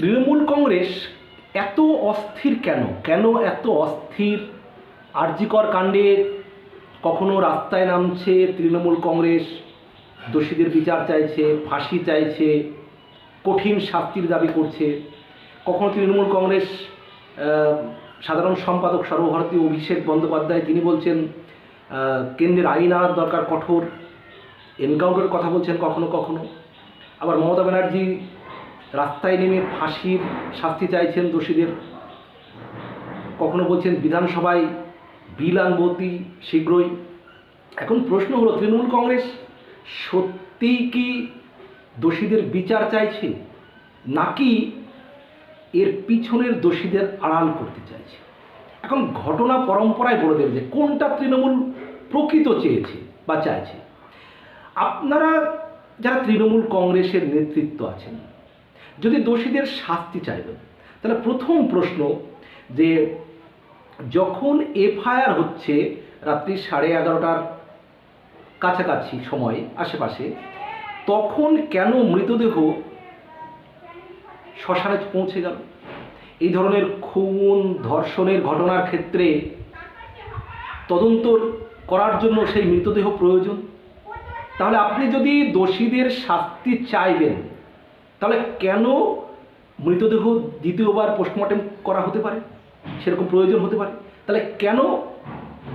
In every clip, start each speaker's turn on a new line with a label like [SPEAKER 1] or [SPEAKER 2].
[SPEAKER 1] তৃণমূল কংগ্রেস এত অস্থির কেন? কেন এত অস্থির? আরজিকর কাণ্ডে কখনো রাস্তায় নামছে তৃণমূল কংগ্রেস, দোষীদের বিচার চাইছে, ফাঁসি চাইছে, কঠিন শাস্তির দাবি করছে। কখনো তৃণমূল কংগ্রেস সাধারণ সম্পাদক সর্বভারতীয় অভিষেক বন্দ্যোপাধ্যায়, তিনি বলছেন কেন্দ্রের আইন আনার দরকার কঠোর, এনকাউন্টারের কথা বলছেন কখনো কখনো। আবার মমতা ব্যানার্জি রাস্তায় নেমে ফাঁসির শাস্তি চাইছেন দোষীদের। কখনো বলছেন বিধানসভায় বিল আনবতি শীঘ্রই। এখন প্রশ্ন হলো, তৃণমূল কংগ্রেস সত্যিই কি দোষীদের বিচার চাইছে, নাকি এর পিছনের দোষীদের আড়াল করতে চাইছে? এখন ঘটনা পরম্পরায় বলে দেবে যে কোনটা তৃণমূল প্রকৃত চেয়েছে বা চাইছে। আপনারা যারা তৃণমূল কংগ্রেসের নেতৃত্ব আছেন যদি দোষীদের শাস্তি চাইবেন, তাহলে প্রথম প্রশ্ন যে যখন এফআইআর হচ্ছে রাত্রি সাড়ে এগারোটার কাছাকাছি সময়, আশেপাশে, তখন কেন মৃতদেহ শ্মশানে পৌঁছে গেল? এই ধরনের খুন, ধর্ষণের ঘটনার ক্ষেত্রে তদন্ত করার জন্য সেই মৃতদেহ প্রয়োজন? তাহলে আপনি যদি দোষীদের শাস্তি চাইবেন তাহলে কেন মৃতদেহ দ্বিতীয়বার পোস্টমর্টেম করা হতে পারে? সেরকম প্রয়োজন হতে পারে। তাহলে কেন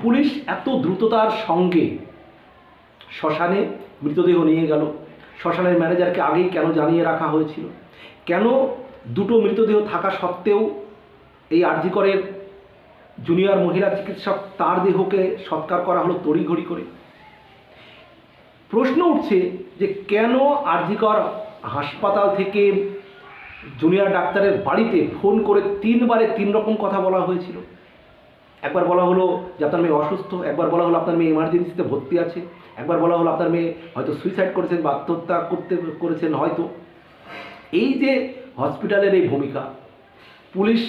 [SPEAKER 1] পুলিশ এত দ্রুততার সঙ্গে শ্মশানে মৃতদেহ নিয়ে গেল? শ্মশানের ম্যানেজারকে আগেই কেন জানিয়ে রাখা হয়েছিল? কেন দুটো মৃতদেহ থাকা সত্ত্বেও এই আরজিকরের জুনিয়র মহিলা চিকিৎসক তার দেহকে সৎকার করা হলো তড়িঘড়ি করে? প্রশ্ন উঠছে যে কেন আরজিকর হাসপাতাল থেকে জুনিয়র ডাক্তারের বাড়িতে ফোন করে তিনবারে তিন রকম কথা বলা হয়েছিল। একবার বলা হলো যে আপনার মেয়ে অসুস্থ, একবার বলা হলো আপনার মেয়ে এমার্জেন্সিতে ভর্তি আছে, একবার বলা হলো আপনার মেয়ে হয়তো সুইসাইড করেছেন বা আত্মহত্যা করতে, করেছেন হয়তো। এই যে হসপিটালের এই ভূমিকা, পুলিশ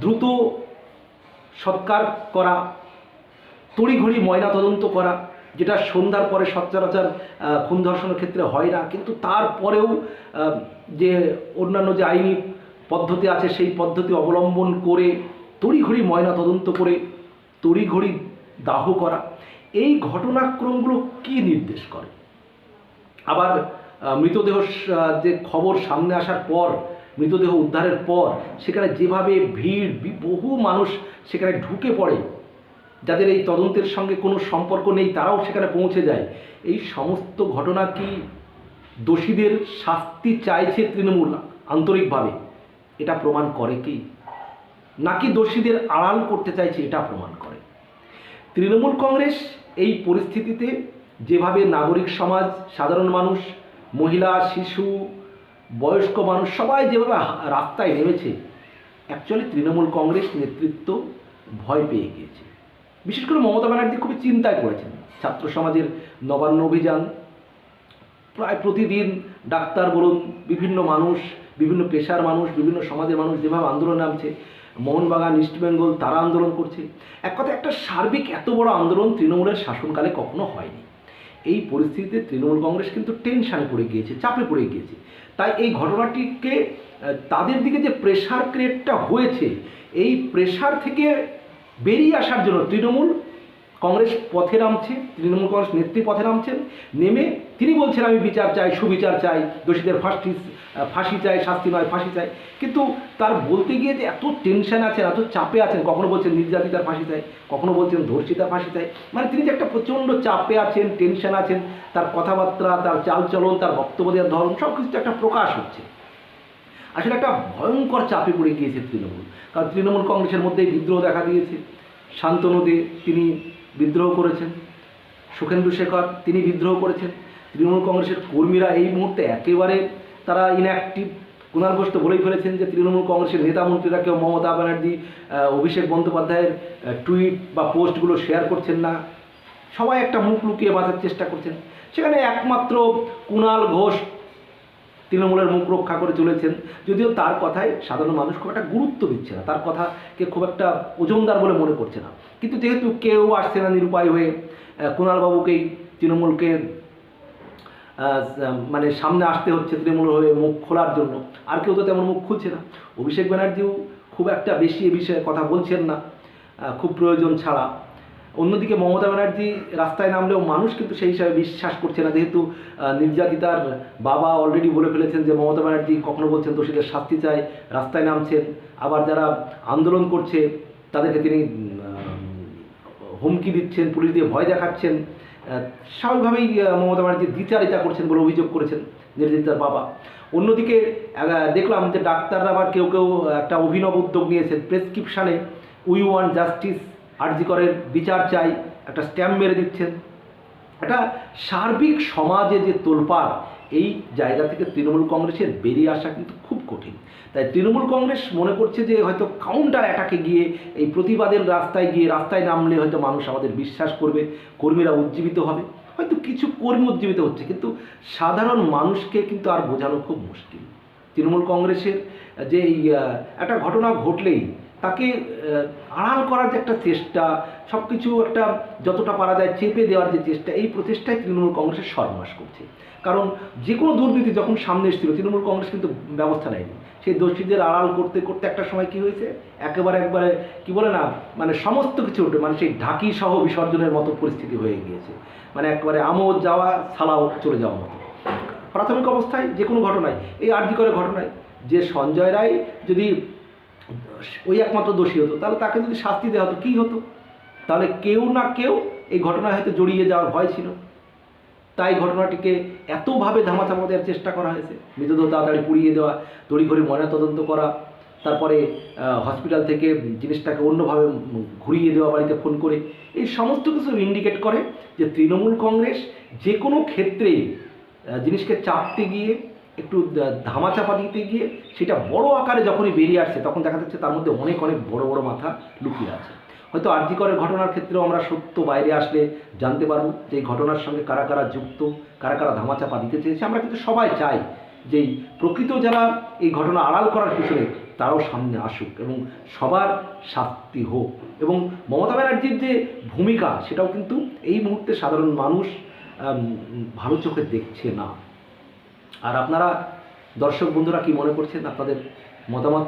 [SPEAKER 1] দ্রুত সৎকার করা, তড়িঘড়ি ময়না তদন্ত করা যেটা সন্ধ্যার পরে সচরাচর খুন ধর্ষণের ক্ষেত্রে হয় না। কিন্তু তারপরেও যে অন্যান্য যে আইনি পদ্ধতি আছে, সেই পদ্ধতি অবলম্বন করে, তড়িঘড়ি ময়না তদন্ত করে, তড়িঘড়ি দাহ করা, এই ঘটনাক্রমগুলো কি নির্দেশ করে? আবার মৃতদেহ যে খবর সামনে আসার পর, মৃতদেহ উদ্ধারের পর, সেখানে যেভাবে ভিড় বহু মানুষ সেখানে ঢুকে পড়ে যাদের এই তদন্তের সঙ্গে কোনো সম্পর্ক নেই, তারাও সেখানে পৌঁছে যায়। এই সমস্ত ঘটনা কি দোষীদের শাস্তি চাইছে তৃণমূল আন্তরিকভাবে? এটা প্রমাণ করে কি? নাকি দোষীদের আড়াল করতে চাইছে, এটা প্রমাণ করে। তৃণমূল কংগ্রেস এই পরিস্থিতিতে যেভাবে নাগরিক সমাজ, সাধারণ মানুষ, মহিলা, শিশু, বয়স্ক মানুষ, সবাই যেভাবে রাস্তায় নেমেছে অ্যাকচুয়ালি তৃণমূল কংগ্রেস নেতৃত্ব ভয় পেয়ে গিয়েছে। বিশেষ করে মমতা ব্যানার্জি খুবই চিন্তায় পড়েছেন। ছাত্র সমাজের নবান্ন অভিযান, প্রায় প্রতিদিন ডাক্তার বলুন, বিভিন্ন মানুষ, বিভিন্ন পেশার মানুষ, বিভিন্ন সমাজের মানুষ যেভাবে আন্দোলন নামছে, মোহনবাগান ইস্টবেঙ্গল তারা আন্দোলন করছে। এক কথা একটা সার্বিক এত বড় আন্দোলন তৃণমূলের শাসনকালে কখনো হয়নি। এই পরিস্থিতিতে তৃণমূল কংগ্রেস কিন্তু টেনশানে পড়ে গিয়েছে, চাপে পড়ে গিয়েছে। তাই এই ঘটনাটিকে তাদের দিকে যে প্রেশার ক্রিয়েটটা হয়েছে, এই প্রেশার থেকে বেরিয়ে আসার জন্য তৃণমূল কংগ্রেস পথে নামছে, তৃণমূল কংগ্রেস নেত্রী পথে নামছেন, নেমে তিনি বলছেন, আমি বিচার চাই, সুবিচার চাই, দোষীদের ফাঁসি ফাঁসি চাই, শাস্তি নয়, ফাঁসি চাই। কিন্তু তার বলতে গিয়ে যে এত টেনশন আছেন, এত চাপে আছেন, কখনো বলছেন নির্যাতিতার ফাঁসি চাই, কখনো বলছেন ধর্ষিতার ফাঁসি চাই মানে তিনি যে একটা প্রচণ্ড চাপে আছেন টেনশন আছেন, তার কথাবার্তা, তার চালচলন, তার বক্তব্য দেওয়ার ধরন সব কিছুতে একটা প্রকাশ হচ্ছে। আসলে একটা ভয়ঙ্কর চাপে পড়ে গিয়েছে তৃণমূল। কারণ তৃণমূল কংগ্রেসের মধ্যেই বিদ্রোহ দেখা দিয়েছে। শান্তনু দে, তিনি বিদ্রোহ করেছেন। সুখেন্দু শেখর, তিনি বিদ্রোহ করেছেন। তৃণমূল কংগ্রেসের কর্মীরা এই মুহূর্তে একেবারে তারা ইনঅ্যাক্টিভ কুণাল বলেই ফেলেছেন যে তৃণমূল কংগ্রেসের নেতা মন্ত্রীরা কেউ মমতা ব্যানার্জি অভিষেক বন্দ্যোপাধ্যায়ের টুইট বা পোস্টগুলো শেয়ার করছেন না। সবাই একটা মুখ লুকিয়ে বাঁচার চেষ্টা করছেন। সেখানে একমাত্র কুণাল ঘোষ তৃণমূলের মুখ রক্ষা করে চলেছেন। যদিও তার কথায় সাধারণ মানুষ খুব একটা গুরুত্ব দিচ্ছে না। তার কথাকে খুব একটা ওজনদার বলে মনে করছে না। কিন্তু যেহেতু কেউ আসছে না নিরুপায় হয়ে কুণালবাবুকেই তৃণমূলকে মানে সামনে আসতে হচ্ছে তৃণমূল হয়ে মুখ খোলার জন্য। আর কেউ তো তেমন মুখ খুলছে না। অভিষেক ব্যানার্জিও খুব একটা বেশি এ বিষয়ে কথা বলছেন না। খুব প্রয়োজন ছাড়া। অন্যদিকে মমতা ব্যানার্জি রাস্তায় নামলেও মানুষ কিন্তু সেই হিসাবে বিশ্বাস করছে না। যেহেতু নির্যাতিতার বাবা অলরেডি বলে ফেলেছেন যে মমতা ব্যানার্জি কখনো বলছেন দোষীদের শাস্তি চায় রাস্তায় নামছেন। আবার যারা আন্দোলন করছে, তাদেরকে তিনি হুমকি দিচ্ছেন, পুলিশ দিয়ে ভয় দেখাচ্ছেন। স্বাভাবিকভাবেই মমতা ব্যানার্জি দ্বিচারিতা করছেন বলে অভিযোগ করেছেন নির্যাতিতার বাবা। অন্যদিকে দেখলাম যে ডাক্তাররা আবার কেউ কেউ একটা অভিনব উদ্যোগ নিয়েছেন। প্রেসক্রিপশানে উই ওয়ান জাস্টিস আরজিকরের বিচার চাই, একটা স্ট্যাম্প মেরে দিচ্ছেন। একটা সার্বিক সমাজে যে তোলপাড়, এই জায়গা থেকে তৃণমূল কংগ্রেসের বেরিয়ে আসা কিন্তু খুব কঠিন। তাই তৃণমূল কংগ্রেস মনে করছে যে হয়তো কাউন্টার অ্যাটাকে গিয়ে, এই প্রতিবাদের রাস্তায় গিয়ে রাস্তায় নামলে হয়তো মানুষ আমাদের বিশ্বাস করবে, কর্মীরা উজ্জীবিত হবে। হয়তো কিছু কর্মী উজ্জীবিত হচ্ছে, কিন্তু সাধারণ মানুষকে কিন্তু আর বোঝানো খুব মুশকিল। তৃণমূল কংগ্রেসের যে এই একটা ঘটনা ঘটলেই তাকে আড়াল করার যে একটা চেষ্টা সব কিছু একটা যতটা পারা যায় চেপে দেওয়ার যে চেষ্টা, এই প্রচেষ্টায় তৃণমূল কংগ্রেসের সর্বনাশ করছে। কারণ যে কোনো দুর্নীতি যখন সামনে এসেছিল, তৃণমূল কংগ্রেস কিন্তু ব্যবস্থা নেয়নি। সেই দোষীদের আড়াল করতে করতে একটা সময় কি হয়েছে? একেবারে, একবারে কি বলে না মানে সমস্ত কিছু উঠে মানে সেই ঢাকি সহ বিসর্জনের মতো পরিস্থিতি হয়ে গিয়েছে। মানে একবারে আমোদ যাওয়া, সালাও চলে যাওয়ার মতো। প্রাথমিক অবস্থায় যে কোনো ঘটনায়, এই আর্জি করে ঘটনায়, যে সঞ্জয় রায় যদি ওই একমাত্র দোষী হতো। তাহলে তাকে যদি শাস্তি দেওয়া হতো কী হতো? তাহলে কেউ না কেউ এই ঘটনায় হয়তো জড়িয়ে যাওয়ার ভয় ছিল। তাই ঘটনাটিকে এতভাবে ধামাচাপা দেওয়ার চেষ্টা করা হয়েছে। মৃতদেহ তাড়াতাড়ি পুড়িয়ে দেওয়া তড়িঘড়ি ময়নাতদন্ত করা তারপরে হসপিটাল থেকে জিনিসটাকে অন্যভাবে ঘুরিয়ে দেওয়া বাড়িতে ফোন করে এই সমস্ত কিছু ইন্ডিকেট করে যে তৃণমূল কংগ্রেস যে কোনো ক্ষেত্রেই আহ, জিনিসকে চাপতে গিয়ে একটু ধামাচাপা দিতে গিয়ে সেটা বড় আকারে যখনই বেরিয়ে আসছে, তখন দেখা যাচ্ছে তার মধ্যে অনেক অনেক বড় বড় মাথা লুকিয়ে আছে। হয়তো আরজিকরের ঘটনার ক্ষেত্রেও আমরা সত্য বাইরে আসলে জানতে পারব যে এই ঘটনার সঙ্গে কারা কারা যুক্ত, কারা কারা ধামাচাপা দিতে চেয়েছে। আমরা কিন্তু সবাই চাই যে প্রকৃত যারা এই ঘটনা আড়াল করার পিছনে তারাও সামনে আসুক এবং সবার শাস্তি হোক। এবং মমতা ব্যানার্জির যে ভূমিকা, সেটাও কিন্তু এই মুহূর্তে সাধারণ মানুষ ভালো চোখে দেখছে না। আর আপনারা দর্শক বন্ধুরা কি মনে করছেন? আপনাদের মতামত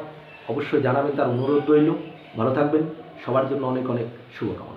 [SPEAKER 1] অবশ্যই জানাবেন, তার অনুরোধ রইল। ভালো থাকবেন, সবার জন্য অনেক অনেক শুভকামনা।